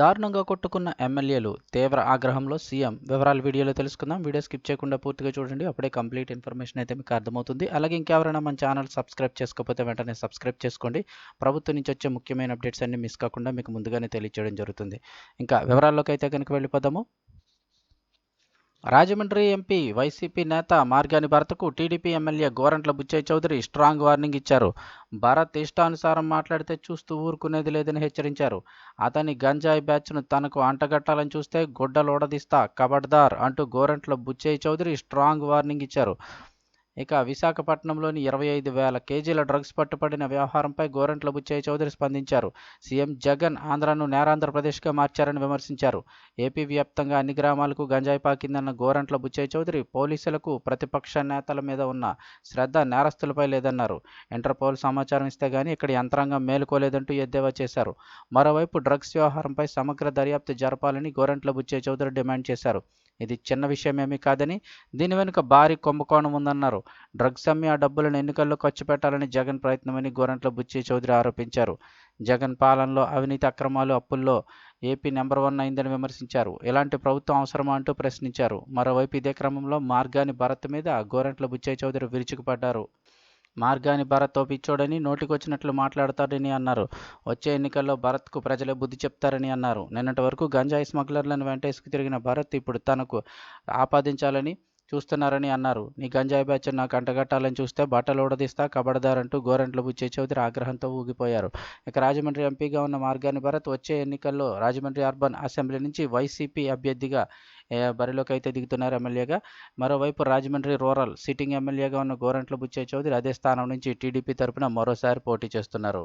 దారుణంగా కొట్టుకున్న ఎమ్మెల్యేలు తీవ్ర ఆగ్రహంలో సీఎం వివరాలు వీడియోలో తెలుసుకుందాం. వీడియో స్కిప్ చేయకుండా పూర్తిగా చూడండి. అప్పుడే కంప్లీట్ ఇన్ఫర్మేషన్ అయితే మీకు అర్థమవుతుంది. అలాగే ఇంకెవరైనా మన ఛానల్ సబ్స్క్రైబ్ చేసుకోకపోతే వెంటనే సబ్స్క్రైబ్ చేసుకోండి. ప్రభుత్వం నుంచి వచ్చే ముఖ్యమైన అప్డేట్స్ అన్ని మిస్ కాకుండా మీకు ముందుగానే తెలియచేయడం జరుగుతుంది. ఇంకా వివరాల్లోకి అయితే కనుక వెళ్ళిపోదాము. రాజమండ్రి ఎంపీ వైసీపీ నేత Margani భరత్కు TDP MLA Gorantla Butchaiah Chowdary strong warning ఇచ్చారు. భరత్ ఇష్టానుసారం మాట్లాడితే చూస్తూ ఊరుకునేది లేదని హెచ్చరించారు. అతని గంజాయి బ్యాచ్ను తనకు అంటగట్టాలని చూస్తే గుడ్డలోడదీస్తా కబడ్దార్ అంటూ గోరంట్ల బుచ్చయ్య చౌదరి స్ట్రాంగ్ వార్నింగ్ ఇచ్చారు. ఇక విశాఖపట్నంలోని ఇరవై ఐదు వేల కేజీల డ్రగ్స్ పట్టుబడిన వ్యవహారంపై గోరంట్ల బుచ్చయ్య చౌదరి స్పందించారు. సీఎం జగన్ ఆంధ్రాను నేరాంధ్రప్రదేశ్గా మార్చారని విమర్శించారు. ఏపీ వ్యాప్తంగా అన్ని గ్రామాలకు గంజాయి పాకిందన్న గోరంట్ల బుచ్చయ్య చౌదరి పోలీసులకు ప్రతిపక్ష నేతల మీద ఉన్న శ్రద్ధ నేరస్తులపై లేదన్నారు. ఇంటర్పోల్ సమాచారం ఇస్తే గానీ ఇక్కడ యంత్రాంగం మేలుకోలేదంటూ ఎద్దేవా చేశారు. మరోవైపు డ్రగ్స్ వ్యవహారంపై సమగ్ర దర్యాప్తు జరపాలని గోరంట్ల బుచ్చయ్య చౌదరి డిమాండ్ చేశారు. ఇది చిన్న విషయమేమీ కాదని దీని వెనుక భారీ కుంభకోణం ఉందన్నారు. డ్రగ్స్ అమ్మి ఆ డబ్బులను ఎన్నికల్లో ఖర్చు పెట్టాలని జగన్ ప్రయత్నమని గోరంట్ల బుచ్చి చౌదరి ఆరోపించారు. జగన్ పాలనలో అవినీతి అక్రమాలు అప్పుల్లో ఏపీ నెంబర్ వన్ అయిందని విమర్శించారు. ఇలాంటి ప్రభుత్వం అవసరమా? అంటూ ప్రశ్నించారు. మరోవైపు ఇదే క్రమంలో మార్గాని భరత్ మీద గోరంట్ల బుచ్చయ్య చౌదరి విరుచుకుపడ్డారు. మార్గాని భరత్ ఓ పిచ్చోడని నోటికొచ్చినట్లు మాట్లాడతాడని అన్నారు. వచ్చే ఎన్నికల్లో భరత్కు ప్రజలే బుద్ధి చెప్తారని అన్నారు. నిన్నటి వరకు గంజాయి స్మగ్లర్లను వెంటేసుకు తిరిగిన భరత్ ఇప్పుడు తనకు ఆపాదించాలని చూస్తున్నారని అన్నారు. నీ గంజాయి బ్యాచ్ నాకు అంటగట్టాలని చూస్తే బట్టలు ఊడదీస్తా కబడదారంటూ గోరంట్ల బుచ్చే చౌదరి ఆగ్రహంతో ఊగిపోయారు. ఇక రాజమండ్రి ఎంపీగా ఉన్న మార్గాని భరత్ వచ్చే ఎన్నికల్లో రాజమండ్రి అర్బన్ అసెంబ్లీ నుంచి వైసీపీ అభ్యర్థిగా బరిలోకి అయితే దిగుతున్నారు ఎమ్మెల్యేగా మరోవైపు రాజమండ్రి రూరల్ సిట్టింగ్ ఎమ్మెల్యేగా ఉన్న గోరంట్ల బుచ్చే చౌదరి అదే స్థానం నుంచి టీడీపీ తరపున మరోసారి పోటీ చేస్తున్నారు.